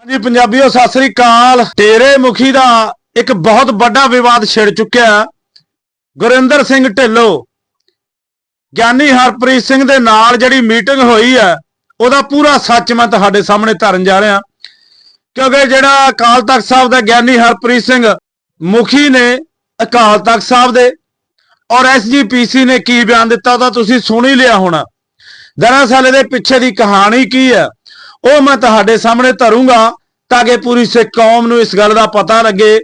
ਹਾਂਜੀ, ਪੰਜਾਬੀਓ, ਸਤਿ ਸ੍ਰੀ ਅਕਾਲ। ਤੇਰੇ ਮੁਖੀ ਦਾ ਇੱਕ ਬਹੁਤ ਵੱਡਾ ਵਿਵਾਦ ਛਿੜ ਚੁੱਕਿਆ। ਗੁਰਿੰਦਰ ਸਿੰਘ ਢਿੱਲੋਂ। ਗਿਆਨੀ ਹਰਪ੍ਰੀਤ ਸਿੰਘ ਦੇ ਨਾਲ ਜਿਹੜੀ ਮੀਟਿੰਗ ਹੋਈ ਹੈ, ਉਹਦਾ ਪੂਰਾ ਸੱਚ ਮੈਂ ਤੁਹਾਡੇ ਸਾਹਮਣੇ ਧਰਨ ਜਾ ਰਿਹਾ। ਕਿਉਂਕਿ ਜਿਹੜਾ ਅਕਾਲ ਤਖਤ ਸਾਹਿਬ ਦਾ ਗਿਆਨੀ ਹਰਪ੍ਰੀਤ ਸਿੰਘ ਮੁਖੀ ਨੇ ਅਕਾਲ ਤਖਤ ਸਾਹਿਬ ਦੇ, ਔਰ ਐਸਜੀਪੀਸੀ ਨੇ ਕੀ ਬਿਆਨ ਦਿੱਤਾ ਉਹਦਾ ਤੁਸੀਂ ਸੁਣ ਹੀ ਲਿਆ ਹੋਣਾ। ਦਰਅਸਲ ਇਹਦੇ ਪਿੱਛੇ ਦੀ ਕਹਾਣੀ ਕੀ ਹੈ? ਉਹ ਮੈਂ ਤੁਹਾਡੇ ਸਾਹਮਣੇ ਧਰੂੰਗਾ ਤਾਂ ਕਿ ਪੂਰੀ ਸਿੱਖ ਕੌਮ ਨੂੰ ਇਸ ਗੱਲ ਦਾ ਪਤਾ ਲੱਗੇ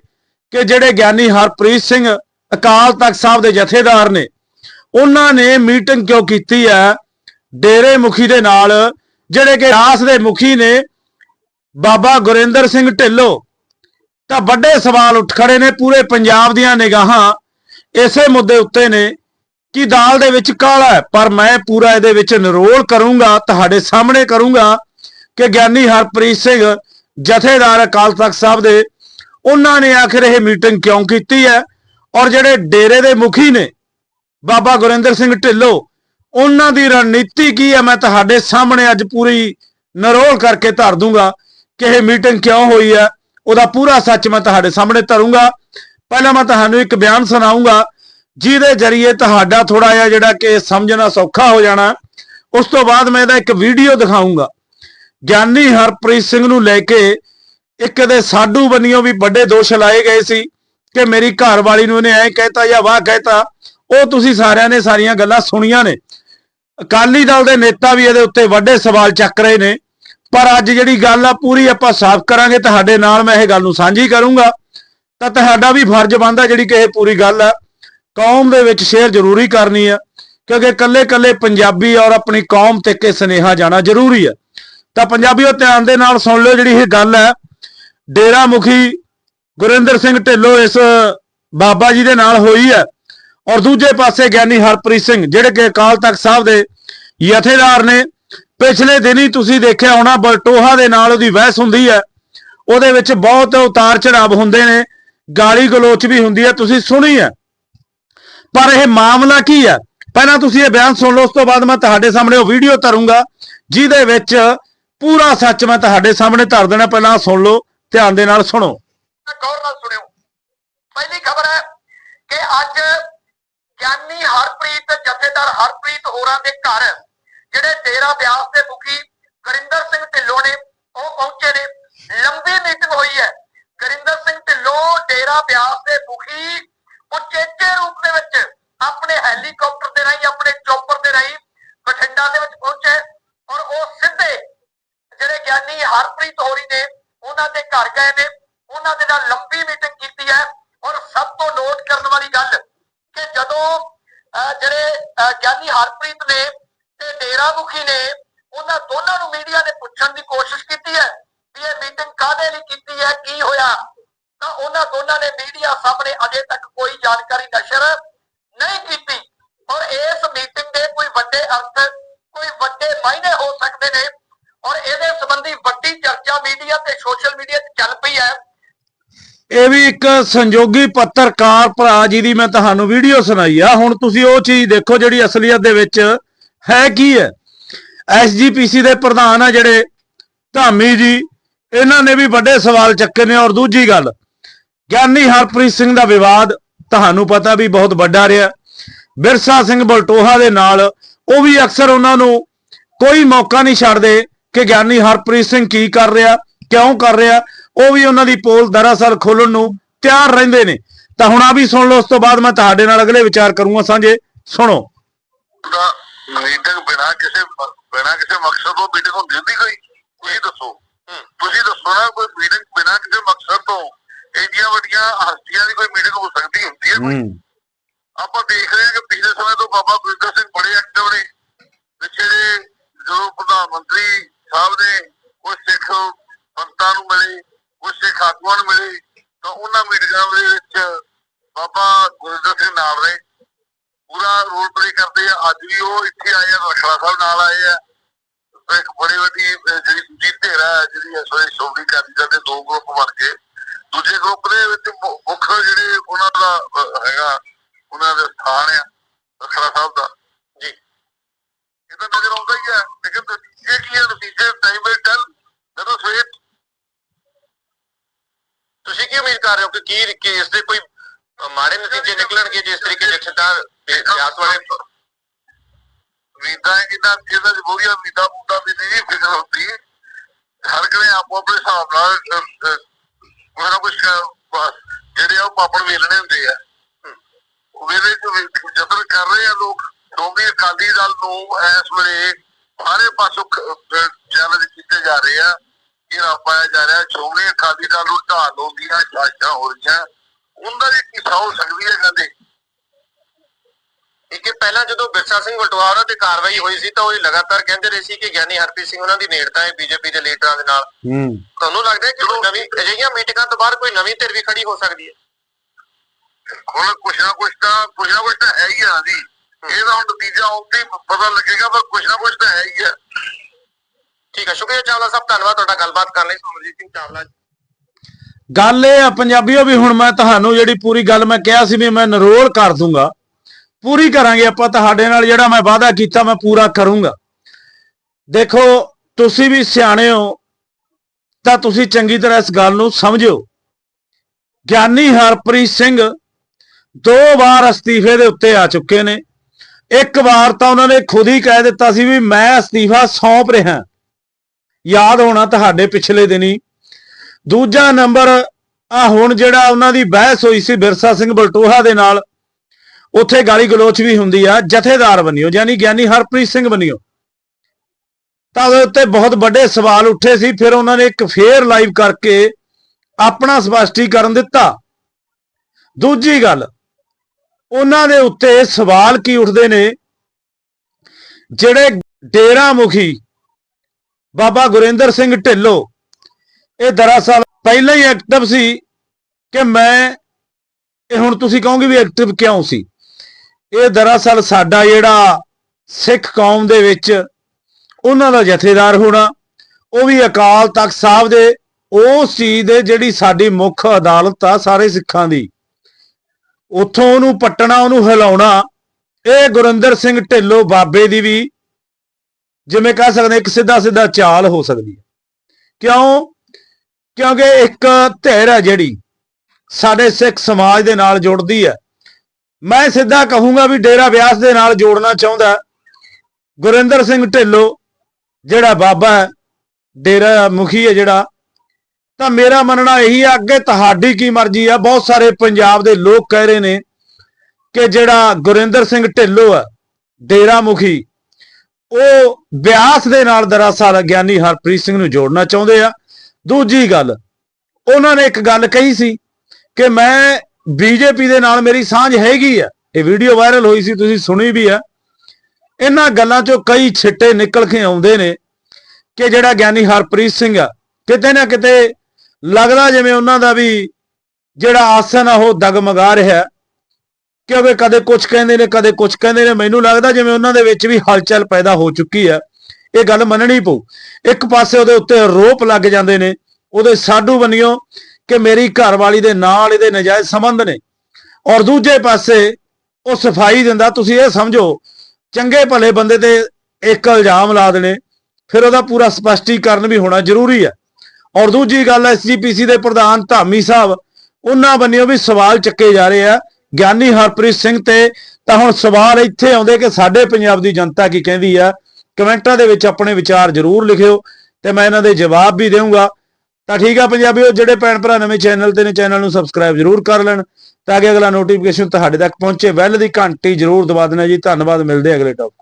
ਕਿ ਜਿਹੜੇ ਗਿਆਨੀ ਹਰਪ੍ਰੀਤ ਸਿੰਘ ਅਕਾਲ ਤਖਤ ਸਾਹਿਬ ਦੇ ਜਥੇਦਾਰ ਨੇ, ਉਹਨਾਂ ਨੇ ਮੀਟਿੰਗ ਕਿਉਂ ਕੀਤੀ ਹੈ ਡੇਰੇ ਮੁਖੀ ਦੇ ਨਾਲ, ਜਿਹੜੇ ਕਿ ਰਾਸ ਦੇ ਮੁਖੀ ਨੇ ਬਾਬਾ ਗੁਰਿੰਦਰ ਸਿੰਘ ਢਿੱਲੋਂ? ਤਾਂ ਵੱਡੇ ਸਵਾਲ ਉੱਠ ਖੜੇ ਨੇ, ਪੂਰੇ ਪੰਜਾਬ ਦੀਆਂ ਨਿਗਾਹਾਂ ਇਸੇ ਮੁੱਦੇ ਉੱਤੇ ਨੇ ਕਿ ਦਾਲ ਦੇ ਵਿੱਚ ਕਾਲਾ ਹੈ, ਪਰ ਮੈਂ ਪੂਰਾ ਇਹਦੇ ਵਿੱਚ ਨਿਰੋਲ ਕਰੂੰਗਾ, ਤੁਹਾਡੇ ਸਾਹਮਣੇ ਕਰੂੰਗਾ ਕਿ ਗਿਆਨੀ ਹਰਪ੍ਰੀਤ ਸਿੰਘ ਜਥੇਦਾਰ ਅਕਾਲ ਤਖਤ ਸਾਹਿਬ ਦੇ, ਉਹਨਾਂ ਨੇ ਆਖਿਰ ਇਹ ਮੀਟਿੰਗ ਕਿਉਂ ਕੀਤੀ ਹੈ? ਔਰ ਜਿਹੜੇ ਡੇਰੇ ਦੇ ਮੁਖੀ ਨੇ, ਬਾਬਾ ਗੁਰਿੰਦਰ ਸਿੰਘ ਢਿੱਲੋਂ, ਉਹਨਾਂ ਦੀ ਰਣਨੀਤੀ ਕੀ ਹੈ? ਮੈਂ ਤੁਹਾਡੇ ਸਾਹਮਣੇ ਅੱਜ ਪੂਰੀ ਨਿਰੋਲ ਕਰਕੇ ਧਰ ਦੂੰਗਾ ਕਿ ਇਹ ਮੀਟਿੰਗ ਕਿਉਂ ਹੋਈ ਹੈ। ਉਹਦਾ ਪੂਰਾ ਸੱਚ ਮੈਂ ਤੁਹਾਡੇ ਸਾਹਮਣੇ ਧਰੂੰਗਾ। ਪਹਿਲਾਂ ਮੈਂ ਤੁਹਾਨੂੰ ਇੱਕ ਬਿਆਨ ਸੁਣਾਉਂਗਾ ਜਿਹਦੇ ਜਰੀਏ ਤੁਹਾਡਾ ਥੋੜਾ ਜਿਹਾ ਜਿਹੜਾ ਕਿ ਸਮਝਣਾ ਸੌਖਾ ਹੋ ਜਾਣਾ। ਉਸ ਤੋਂ ਬਾਅਦ ਮੈਂ ਇਹਦਾ ਇੱਕ ਵੀਡੀਓ ਦਿਖਾਉਂਗਾ ਗਿਆਨੀ ਹਰਪ੍ਰੀਤ ਸਿੰਘ ਨੂੰ ਲੈ ਕੇ ਇੱਕ ਦੇ ਸਾਡੂ ਬੰਨਿਓ ਵੀ ਵੱਡੇ ਦੋਸ਼ ਲਾਏ ਗਏ ਸੀ ਕਿ ਮੇਰੀ ਘਰ ਵਾਲੀ ਨੂੰ ਇਹਨੇ ਐ ਕਹਿਤਾ ਜਾਂ ਵਾਹ ਕਹਿਤਾ। ਉਹ ਤੁਸੀਂ ਸਾਰਿਆਂ ਨੇ ਸਾਰੀਆਂ ਗੱਲਾਂ ਸੁਣੀਆਂ ਨੇ। ਅਕਾਲੀ ਦਲ ਦੇ ਨੇਤਾ ਵੀ ਇਹਦੇ ਉੱਤੇ ਵੱਡੇ ਸਵਾਲ ਚੱਕ ਰਹੇ ਨੇ। ਪਰ ਅੱਜ ਜਿਹੜੀ ਗੱਲ ਆ, ਪੂਰੀ ਆਪਾਂ ਸਾਫ਼ ਕਰਾਂਗੇ। ਤੁਹਾਡੇ ਨਾਲ ਮੈਂ ਇਹ ਗੱਲ ਨੂੰ ਸਾਂਝੀ ਕਰੂੰਗਾ। ਤਾਂ ਤੁਹਾਡਾ ਵੀ ਫਰਜ਼ ਬਣਦਾ ਜਿਹੜੀ ਕਿ ਇਹ ਪੂਰੀ ਗੱਲ ਆ। ਕੌਮ ਦੇ ਵਿੱਚ ਸ਼ੇਅਰ ਜ਼ਰੂਰੀ ਕਰਨੀ ਆ। ਕਿਉਂਕਿ ਕੱਲੇ-ਕੱਲੇ ਪੰਜਾਬੀ ਔਰ ਆਪਣੀ ਕੌਮ ਤੇ ਕੇ ਸਨੇਹਾ ਜਾਣਾ ਜ਼ਰੂਰੀ ਆ। ਤਾਂ ਪੰਜਾਬੀਓ ਧਿਆਨ ਦੇ ਨਾਲ ਸੁਣ ਲਿਓ ਜਿਹੜੀ ਇਹ ਗੱਲ ਹੈ। ਡੇਰਾ ਮੁਖੀ ਗੁਰਿੰਦਰ ਸਿੰਘ ਢਿੱਲੋਂ ਇਸ ਬਾਬਾ ਜੀ ਦੇ ਨਾਲ ਹੋਈ ਹੈ। ਔਰ ਦੂਜੇ ਪਾਸੇ ਗਿਆਨੀ ਹਰਪ੍ਰੀਤ ਸਿੰਘ, ਜਿਹੜੇ ਕਿ ਅਕਾਲ ਤਖਤ ਸਾਹਿਬ ਦੇ ਜਥੇਦਾਰ ਨੇ, ਪਿਛਲੇ ਦਿਨੀ ਤੁਸੀਂ ਦੇਖਿਆ ਹੋਣਾ, ਬਲਟੋਹਾ ਦੇ ਨਾਲ ਉਹਦੀ ਵਹਿਸ ਹੁੰਦੀ ਹੈ। ਉਹਦੇ ਵਿੱਚ ਬਹੁਤ ਉਤਾਰ ਚੜਾਵ ਹੁੰਦੇ ਨੇ, ਗਾਲੀ ਗਲੋਚ ਵੀ ਹੁੰਦੀ ਹੈ, ਤੁਸੀਂ ਸੁਣੀ ਹੈ। ਪਰ ਇਹ ਮਾਮਲਾ ਕੀ ਹੈ? ਪਹਿਲਾਂ ਤੁਸੀਂ ਇਹ ਬਿਆਨ ਸੁਣ ਲਓ, ਉਸ ਤੋਂ ਬਾਅਦ ਮੈਂ ਤੁਹਾਡੇ ਸਾਹਮਣੇ ਉਹ ਵੀਡੀਓ ਧਰੂੰਗਾ ਜਿਹਦੇ ਵਿੱਚ ਪੂਰਾ ਸੱਚ ਮੈਂ ਤੁਹਾਡੇ ਸਾਹਮਣੇ ਧਰ ਦੇਣਾ, ਪਹਿਲਾਂ ਸੁਣ ਲਓ, ਧਿਆਨ ਦੇ ਨਾਲ ਸੁਣੋ। ਗੌਰ ਨਾਲ ਸੁਣਿਓ। ਪਹਿਲੀ ਖਬਰ ਹੈ ਕਿ ਅੱਜ ਗਿਆਨੀ ਹਰਪ੍ਰੀਤ, ਜਥੇਦਾਰ ਹਰਪ੍ਰੀਤ ਹੋਰਾਂ ਦੇ ਘਰ, ਜਿਹੜੇ ਡੇਰਾ ਬਿਆਸ ਦੇ ਮੁਖੀ ਗੁਰਿੰਦਰ ਸਿੰਘ ਢਿੱਲੋਂ ਨੇ, ਉਹ ਪਹੁੰਚੇ ਨੇ। ਲੰਬੀ ਮੀਟਿੰਗ ਹੋਈ ਹੈ। ਗੁਰਿੰਦਰ ਸਿੰਘ ਢਿੱਲੋਂ ਡੇਰਾ ਬਿਆਸ ਦੇ ਮੁਖੀ ਉਚੇਚੇ ਰੂਪ ਦੇ ਵਿੱਚ ਦੇ ਘਰ ਗਏ ਨੇ, ਉਹਨਾਂ ਦੇ ਨਾਲ ਲੰਬੀ ਮੀਟਿੰਗ ਕੀਤੀ ਹੈ ਔਰ ਸਭ ਤੋਂ ਨੋਟ ਕਰਨ ਵਾਲੀ ਗੱਲ ਕਿ ਜਦੋਂ ਜਿਹੜੇ ਗਿਆਨੀ ਹਰਪ੍ਰੀਤ ਨੇ ਤੇ ਡੇਰਾ ਮੁਖੀ ਨੇ, ਉਹਨਾਂ ਦੋਨਾਂ ਨੂੰ ਮੀਡੀਆ ਨੇ ਪੁੱਛਣ ਦੀ ਕੋਸ਼ਿਸ਼ ਕੀਤੀ ਹੈ ਵੀ ਇਹ ਮੀਟਿੰਗ ਕਾਹਦੇ ਲਈ ਕੀਤੀ ਹੈ, ਕੀ ਹੋਇਆ? ਤਾਂ ਉਹਨਾਂ ਦੋਨਾਂ ਨੇ ਮੀਡੀਆ ਸਾਹਮਣੇ ਅਜੇ ਤੱਕ ਕੋਈ ਜਾਣਕਾਰੀ ਨਸ਼ਰ ਨਹੀਂ ਕੀਤੀ। ਔਰ ਇਸ ਮੀਟਿੰਗ ਦੇ ਕੋਈ ਵੱਡੇ ਅਰਥ ਕੋਈ ਵੱਡੇ ਮਾਇਨੇ ਹੋ ਸਕਦੇ ਨੇ ਔਰ ਇਹਦੇ ਸੰਬੰਧੀ ਵੱਡੀ ਚਰਚਾ ਮੀਡੀਆ ਤੇ ਸੋਸ਼ਲ ਮੀਡੀਆ 'ਤੇ ਚੱਲ ਪਈ ਹੈ ਇਹ ਵੀ ਇੱਕ ਸੰਜੋਗੀ ਪੱਤਰਕਾਰ ਭਰਾ ਜੀ ਦੀ ਮੈਂ ਤੁਹਾਨੂੰ ਵੀਡੀਓ ਸੁਣਾਈ ਆ। ਹੁਣ ਤੁਸੀਂ ਉਹ ਚੀਜ਼ ਦੇਖੋ ਜਿਹੜੀ ਅਸਲੀਅਤ ਦੇ ਵਿੱਚ ਹੈ ਕੀ ਹੈ। ਐਸਜੀਪੀਸੀ ਦੇ ਪ੍ਰਧਾਨ ਆ ਜਿਹੜੇ ਧਾਮੀ ਜੀ, ਇਹਨਾਂ ਨੇ ਵੀ ਵੱਡੇ ਸਵਾਲ ਚੱਕੇ ਨੇ। ਔਰ ਦੂਜੀ ਗੱਲ, ਗਿਆਨੀ ਹਰਪ੍ਰੀਤ ਸਿੰਘ ਦਾ ਵਿਵਾਦ ਤੁਹਾਨੂੰ ਪਤਾ ਵੀ ਬਹੁਤ ਵੱਡਾ ਰਿਹਾ। ਬਿਰਸਾ ਸਿੰਘ ਬਲਟੋਹਾ ਦੇ ਨਾਲ ਉਹ ਵੀ ਅਕਸਰ ਉਹਨਾਂ ਨੂੰ ਕੋਈ ਮੌਕਾ ਨਹੀਂ ਛੱਡਦੇ ਕਿ ਗਿਆਨੀ ਹਰਪ੍ਰੀਤ ਸਿੰਘ ਕੀ ਕਰ ਰਿਹਾ। ਕਿਉਂ ਕਰ ਰਿਹਾ? ਉਹ ਵੀ ਉਹਨਾਂ ਦੀ ਪੋਲ ਦਰਅਸਲ ਖੋਲਣ ਨੂੰ ਤਿਆਰ ਰਹਿੰਦੇ ਨੇ। ਤਾਂ ਹੁਣ ਆ ਵੀ ਸੁਣ ਲਓ ਉਸ ਤੋਂ ਬਾਅਦ ਮੈਂ ਤੁਹਾਡੇ ਨਾਲ ਅਗਲੇ ਵਿਚਾਰ ਕਰੂੰਗਾ ਸਾਂਝੇ। ਸੁਣੋ। ਦਾ ਮੀਟਿੰਗ ਬਿਨਾ ਕਿਸੇ ਬਿਨਾ ਕਿਸੇ ਮਕਸਦ ਤੋਂ ਮੀਟਿੰਗ ਹੁੰਦੀ ਹੁੰਦੀ ਕੋਈ? ਤੁਸੀਂ ਦੱਸੋ। ਤੁਸੀਂ ਦੱਸੋ ਨਾ ਕੋਈ ਮੀਟਿੰਗ ਬਿਨਾ ਕਿਸੇ ਮਕਸਦ ਤੋਂ ਇੰਡੀਆਂ ਵੱਡੀਆਂ ਹਸਤੀਆਂ ਦੀ ਕੋਈ ਮੀਟਿੰਗ ਹੋ ਸਕਦੀ ਹੁੰਦੀ ਹੈ ਕੋਈ? ਆਪਾਂ ਦੇਖ ਰਹੇ ਹਾਂ ਕਿ ਪਿਛਲੇ ਸਮੇਂ ਤੋਂ ਬਾਬਾ ਗੁਰਿੰਦਰ ਸਿੰਘ ਬੜੇ ਐਕਟਿਵ ਨੇ। ਪਿਛਲੇ ਜਦੋਂ ਪ੍ਰਧਾਨ ਮੰਤਰੀ ਸਾਹਿਬ ਨੇ ਕੋਈ ਸਿੱਖ ਸੰਤਾਂ ਨੂੰ ਮਿਲੇ ਕੋਈ ਸਿੱਖ ਆਗੂਆਂ ਨੂੰ ਮਿਲੇ, ਤਾਂ ਉਹਨਾਂ ਮੀਟਿੰਗਾਂ ਦੇ ਵਿੱਚ ਬਾਬਾ ਗੁਰਿੰਦਰ ਸਿੰਘ ਨਾਲ ਰਹੇ ਪੂਰਾ ਰੋਲ ਪਲੇ ਕਰਦੇ ਆ। ਅੱਜ ਵੀ ਉਹ ਇੱਥੇ ਆਏ ਆ ਰਖੜਾ ਸਾਹਿਬ ਨਾਲ ਆਏ ਆ। ਇੱਕ ਬੜੀ ਵੱਡੀ ਜਿਹੜੀ ਦੂਜੀ ਧੇਰਾ ਹੈ ਜਿਹੜੀ ਇਸ ਵੇਲੇ ਸ਼ੋਭੀ ਕਰਦੀ ਦੇ ਦੋ ਗਰੁੱਪ ਬਣ ਗਏ। ਦੂਜੇ ਗਰੁੱਪ ਦੇ ਵਿੱਚ ਮੁੱਖ ਜਿਹੜੇ ਉਹਨਾਂ ਦਾ ਹੈਗਾ, ਉਹਨਾਂ ਦੇ ਸਥਾਨ ਆ ਰਖੜਾ ਸਾਹਿਬ ਦਾ ਜੀ ਇਹ ਤਾਂ ਨਜ਼ਰ ਆਉਂਦਾ ਹੀ ਹੈ ਲੇਕਿਨ ਨਤੀਜੇ ਕੀ ਹੈ ਨਤੀਜੇ ਟਾਈਮ ਬਾਈ ਟਾਈਮ ਜਦੋਂ ਸਵੇਰ ਕਰ ਰਹੇ ਹੋ ਕਿ ਕੀ ਕਿ ਦੇ ਕੋਈ ਅ, ਨਤੀਜੇ ਨਿਕਲਣਗੇ ਜਿਸ ਤਰੀਕੇ ਜਥੇਦਾਰ ਤੇ ਵਾਲੇ ਵੀਦਾ ਇਹਨਾਂ ਇਹਨਾਂ ਦੀ ਵੀਦਾ ਬੂਦਾ ਦੀ ਨਹੀਂ ਫਿਕਰ ਹੁੰਦੀ। ਹਰ ਕਰੇ ਆਪੋ ਆਪਣੇ ਹਿਸਾਬ ਨਾਲ ਅਹ, ਅਹ, ਜਿਹੜੇ ਆ ਉਹ ਪਾਪੜ ਵੇਲਣੇ ਹੁੰਦੇ ਆ। ਵੇਲੇ ਚ ਜਤਨ ਕਰ ਰਹੇ ਆ ਲੋਕ ਕਿਉਂਕਿ ਅਕਾਲੀ ਦਲ ਨੂੰ ਇਸ ਵੇਲੇ ਸਾਰੇ ਪਾਸੋਂ ਚੈਲੰਜ ਕੀਤੇ ਜਾ ਰਹੇ ਆ। ਇਹ ਪਾਇਆ ਜਾ ਰਿਹਾ ਸ਼੍ਰੋਮਣੀ ਅਕਾਲੀ ਦਲ ਨੂੰ ਢਾਲ ਸਾਜ਼ਿਸ਼ਾਂ ਹੋ ਰਹੀਆਂ। ਉਹਨਾਂ ਦੀ ਕੀ ਹੋ ਸਕਦੀ ਹੈ ਕਹਿੰਦੇ ਇਹ ਕਿ ਪਹਿਲਾਂ ਜਦੋਂ ਬਿਰਸਾ ਸਿੰਘ ਵਲਟੋਆਰਾ ਤੇ ਕਾਰਵਾਈ ਹੋਈ ਸੀ ਤਾਂ ਉਹ ਲਗਾਤਾਰ ਕਹਿੰਦੇ ਰਹੇ ਸੀ ਕਿ ਗਿਆਨੀ ਹਰਪ੍ਰੀਤ ਸਿੰਘ ਉਹਨਾਂ ਦੀ ਨੇੜਤਾ ਹੈ ਬੀਜੇਪੀ ਦੇ ਲੀਡਰਾਂ ਦੇ ਨਾਲ। ਹੂੰ। ਤੁਹਾਨੂੰ ਲੱਗਦਾ ਹੈ ਕਿ ਕੋਈ ਨਵੀਂ ਅਜਿਹੀਆਂ ਮੀਟਿੰਗਾਂ ਤੋਂ ਬਾਅਦ ਕੋਈ ਨਵੀਂ ਧਿਰ ਵੀ ਖੜੀ ਹੋ ਸਕਦੀ ਹੈ? ਹੁਣ ਕੁਛ ਨਾ ਕੁਛ ਤਾਂ ਕੁਛ ਨਾ ਕੁਛ ਤਾਂ ਹੈ ਹੀ ਆ ਜੀ। ਇਹਦਾ ਹੁਣ ਨਤੀਜਾ ਹੀ ਪਤਾ ਲੱਗੇਗਾ ਪਰ ਕੁਛ ਨਾ ਕੁਛ ਤਾਂ ਹੈ ਹੀ ਆ। ਠੀਕ ਹੈ ਸ਼ੁਕਰੀਆ ਚਾਵਲਾ ਸਾਹਿਬ, ਧੰਨਵਾਦ ਤੁਹਾਡਾ ਗੱਲਬਾਤ ਕਰਨ ਲਈ ਸੁਮਰਜੀਤ ਸਿੰਘ ਚਾਵਲਾ ਗੱਲ ਇਹ ਆ ਪੰਜਾਬੀਓ ਵੀ ਹੁਣ ਮੈਂ ਤੁਹਾਨੂੰ ਜਿਹੜੀ ਪੂਰੀ ਗੱਲ ਮੈਂ ਕਿਹਾ ਸੀ ਵੀ ਮੈਂ ਨਰੋਲ ਕਰ ਦੂੰਗਾ। ਪੂਰੀ ਕਰਾਂਗੇ ਆਪਾਂ ਤੁਹਾਡੇ ਨਾਲ, ਜਿਹੜਾ ਮੈਂ ਵਾਅਦਾ ਕੀਤਾ ਮੈਂ ਪੂਰਾ ਕਰੂੰਗਾ। ਦੇਖੋ, ਤੁਸੀਂ ਵੀ ਸਿਆਣੇ ਹੋ, ਤਾਂ ਤੁਸੀਂ ਚੰਗੀ ਤਰ੍ਹਾਂ ਇਸ ਗੱਲ ਨੂੰ ਸਮਝਿਓ। ਗਿਆਨੀ ਹਰਪ੍ਰੀਤ ਸਿੰਘ ਦੋ ਵਾਰ ਅਸਤੀਫੇ ਦੇ ਉੱਤੇ ਆ ਚੁੱਕੇ ਨੇ। ਇੱਕ ਵਾਰ ਤਾਂ ਉਹਨਾਂ ਨੇ ਖੁਦ ਹੀ ਕਹਿ ਦਿੱਤਾ ਸੀ ਵੀ ਮੈਂ ਅਸਤੀਫਾ ਸੌਂਪ ਰਿਹਾ। ਯਾਦ ਹੋਣਾ ਤੁਹਾਡੇ ਪਿਛਲੇ ਦਿਨੀ। ਦੂਜਾ ਨੰਬਰ, ਆ ਹੁਣ ਜਿਹੜਾ ਉਹਨਾਂ ਦੀ ਬਹਿਸ ਹੋਈ ਸੀ ਬਿਰਸਾ ਸਿੰਘ ਬਲਟੋਹਾ ਦੇ ਨਾਲ, ਉੱਥੇ ਗਾਲੀ ਗਲੋਚ ਵੀ ਹੁੰਦੀ ਆ, ਜਥੇਦਾਰ ਬਣਿਓ, ਯਾਨੀ ਗਿਆਨੀ ਹਰਪ੍ਰੀਤ ਸਿੰਘ ਬਣਿਓ। ਤਾਂ ਉਹਦੇ ਉੱਤੇ ਬਹੁਤ ਵੱਡੇ ਸਵਾਲ ਉੱਠੇ ਸੀ, ਫਿਰ ਉਹਨਾਂ ਨੇ ਇੱਕ ਫੇਰ ਲਾਈਵ ਕਰਕੇ ਆਪਣਾ ਸਪਸ਼ਟੀਕਰਨ ਦਿੱਤਾ। ਦੂਜੀ ਗੱਲ, ਉਹਨਾਂ ਦੇ ਉੱਤੇ ਸਵਾਲ ਕੀ ਉੱਠਦੇ ਨੇ, ਜਿਹੜੇ ਡੇਰਾ ਮੁਖੀ ਬਾਬਾ ਗੁਰਿੰਦਰ ਸਿੰਘ ਢਿੱਲੋਂ। ਇਹ ਦਰਅਸਲ ਪਹਿਲਾਂ ਹੀ ਐਕਟਿਵ ਸੀ ਕਿ ਮੈਂ, ਇਹ ਹੁਣ ਤੁਸੀਂ ਕਹੋਗੇ ਵੀ ਐਕਟਿਵ ਕਿਉਂ ਸੀ? ਇਹ ਦਰਅਸਲ ਸਾਡਾ ਜਿਹੜਾ ਸਿੱਖ ਕੌਮ ਦੇ ਵਿੱਚ ਉਹਨਾਂ ਦਾ ਜਥੇਦਾਰ ਹੋਣਾ, ਉਹ ਵੀ ਅਕਾਲ ਤਖਤ ਸਾਹਿਬ ਦੇ, ਉਸ ਚੀਜ਼ ਦੇ ਜਿਹੜੀ ਸਾਡੀ ਮੁੱਖ ਅਦਾਲਤ ਆ ਸਾਰੇ ਸਿੱਖਾਂ ਦੀ। ਉੱਥੋਂ ਉਹਨੂੰ ਪੱਟਣਾ, ਉਹਨੂੰ ਹਿਲਾਉਣਾ, ਇਹ ਗੁਰਿੰਦਰ ਸਿੰਘ ਢਿੱਲੋਂ ਬਾਬੇ ਦੀ ਵੀ ਜਿਵੇਂ ਕਹਿ ਸਕਦੇ ਇੱਕ ਸਿੱਧਾ ਸਿੱਧਾ ਚਾਲ ਹੋ ਸਕਦੀ ਹੈ। ਕਿਉਂ? ਕਿਉਂਕਿ ਇੱਕ ਧਿਰ ਹੈ ਜਿਹੜੀ ਸਾਡੇ ਸਿੱਖ ਸਮਾਜ ਦੇ ਨਾਲ ਜੁੜਦੀ ਹੈ। ਮੈਂ ਸਿੱਧਾ ਕਹੂੰਗਾ ਵੀ ਡੇਰਾ ਬਿਆਸ ਦੇ ਨਾਲ ਜੋੜਨਾ ਚਾਹੁੰਦਾ ਗੁਰਿੰਦਰ ਸਿੰਘ ਢਿੱਲੋਂ ਜਿਹੜਾ ਬਾਬਾ ਹੈ, ਡੇਰਾ ਮੁਖੀ ਹੈ ਜਿਹੜਾ, ਤਾਂ ਮੇਰਾ ਮੰਨਣਾ ਇਹੀ ਹੈ, ਅੱਗੇ ਤੁਹਾਡੀ ਕੀ ਮਰਜ਼ੀ ਆ ਬਹੁਤ ਸਾਰੇ ਪੰਜਾਬ ਦੇ ਲੋਕ ਕਹਿ ਰਹੇ ਨੇ ਕਿ ਜਿਹੜਾ ਗੁਰਿੰਦਰ ਸਿੰਘ ਢਿੱਲੋਂ ਹੈ, ਡੇਰਾ ਮੁਖੀ ਉਹ ਬਿਆਸ ਦੇ ਨਾਲ ਦਰਅਸਲ ਗਿਆਨੀ ਹਰਪ੍ਰੀਤ ਸਿੰਘ ਨੂੰ ਜੋੜਨਾ ਚਾਹੁੰਦੇ ਆ। ਦੂਜੀ ਗੱਲ, ਉਹਨਾਂ ਨੇ ਇੱਕ ਗੱਲ ਕਹੀ ਸੀ ਕਿ ਮੈਂ ਬੀਜੇਪੀ ਦੇ ਨਾਲ ਮੇਰੀ ਸਾਂਝ ਹੈਗੀ ਆ। ਇਹ ਵੀਡੀਓ ਵਾਇਰਲ ਹੋਈ ਸੀ, ਤੁਸੀਂ ਸੁਣੀ ਵੀ ਆ। ਇਹਨਾਂ ਗੱਲਾਂ ਚੋਂ ਕਈ ਛਿੱਟੇ ਨਿਕਲ ਕੇ ਆਉਂਦੇ ਨੇ ਕਿ ਜਿਹੜਾ ਗਿਆਨੀ ਹਰਪ੍ਰੀਤ ਸਿੰਘ ਆ, ਕਿਤੇ ਨਾ ਕਿਤੇ ਲੱਗਦਾ ਜਿਵੇਂ ਉਹਨਾਂ ਦਾ ਵੀ ਜਿਹੜਾ ਆਸਨ ਆ, ਉਹ ਦਗਮਗਾ ਰਿਹਾ। ਕਿਉਂਕਿ ਕਦੇ ਕੁਝ ਕਹਿੰਦੇ ਨੇ, ਕਦੇ ਕੁਝ ਕਹਿੰਦੇ ਨੇ। ਮੈਨੂੰ ਲੱਗਦਾ ਜਿਵੇਂ ਉਹਨਾਂ ਦੇ ਵਿੱਚ ਵੀ ਹਲਚਲ ਪੈਦਾ ਹੋ ਚੁੱਕੀ ਹੈ ਇਹ ਗੱਲ ਮੰਨਣੀ ਪਊ। ਇੱਕ ਪਾਸੇ ਉਹਦੇ ਉੱਤੇ ਆਰੋਪ ਲੱਗ ਜਾਂਦੇ ਨੇ। ਉਹਦੇ ਸਾਡੂ ਬਣਿਓ ਕਿ ਮੇਰੀ ਘਰਵਾਲੀ ਦੇ ਨਾਲ ਇਹਦੇ ਨਜਾਇਜ਼ ਸੰਬੰਧ ਨੇ। ਔਰ ਦੂਜੇ ਪਾਸੇ ਉਹ ਸਫ਼ਾਈ ਦਿੰਦਾ। ਤੁਸੀਂ ਇਹ ਸਮਝੋ, ਚੰਗੇ ਭਲੇ ਬੰਦੇ ਤੇ ਇੱਕ ਇਲਜ਼ਾਮ ਲਾ ਦੇਣੇ, ਫਿਰ ਉਹਦਾ ਪੂਰਾ ਸਪਸ਼ਟੀਕਰਨ ਵੀ ਹੋਣਾ ਜ਼ਰੂਰੀ ਹੈ ਔਰ ਦੂਜੀ ਗੱਲ ਐਸਜੀਪੀਸੀ ਦੇ ਪ੍ਰਧਾਨ ਧਾਮੀ ਸਾਹਿਬ, ਉਹਨਾਂ ਬੰਨਿਓ ਵੀ ਸਵਾਲ ਚੱਕੇ ਜਾ ਰਹੇ ਆ ਗਿਆਨੀ ਹਰਪ੍ਰੀਤ ਸਿੰਘ ਤੇ ਤਾਂ ਹੁਣ ਸਵਾਲ ਇੱਥੇ ਆਉਂਦੇ ਕਿ ਸਾਡੇ ਪੰਜਾਬ ਦੀ ਜਨਤਾ ਕੀ ਕਹਿੰਦੀ ਆ? ਕਮੈਂਟਾਂ ਦੇ ਵਿੱਚ ਆਪਣੇ ਵਿਚਾਰ ਜ਼ਰੂਰ ਲਿਖਿਓ ਤੇ ਮੈਂ ਇਹਨਾਂ ਦੇ ਜਵਾਬ ਵੀ ਦੇਵਾਂਗਾ ਤਾਂ ਠੀਕ ਆ ਪੰਜਾਬੀਓ, ਜਿਹੜੇ ਭੈਣ ਭਰਾ ਨਵੇਂ ਚੈਨਲ ਤੇ ਨੇ, ਚੈਨਲ ਨੂੰ ਸਬਸਕ੍ਰਾਈਬ ਜ਼ਰੂਰ ਕਰ ਲੈਣ ਤਾਂ ਕਿ ਅਗਲਾ ਨੋਟੀਫਿਕੇਸ਼ਨ ਤੁਹਾਡੇ ਤੱਕ ਪਹੁੰਚੇ। ਬੈਲ ਦੀ ਘੰਟੀ ਜ਼ਰੂਰ ਦਬਾ ਦੇਣਾ ਜੀ। ਧੰਨਵਾਦ, ਮਿਲਦੇ ਅਗਲੇ ਟੌਪ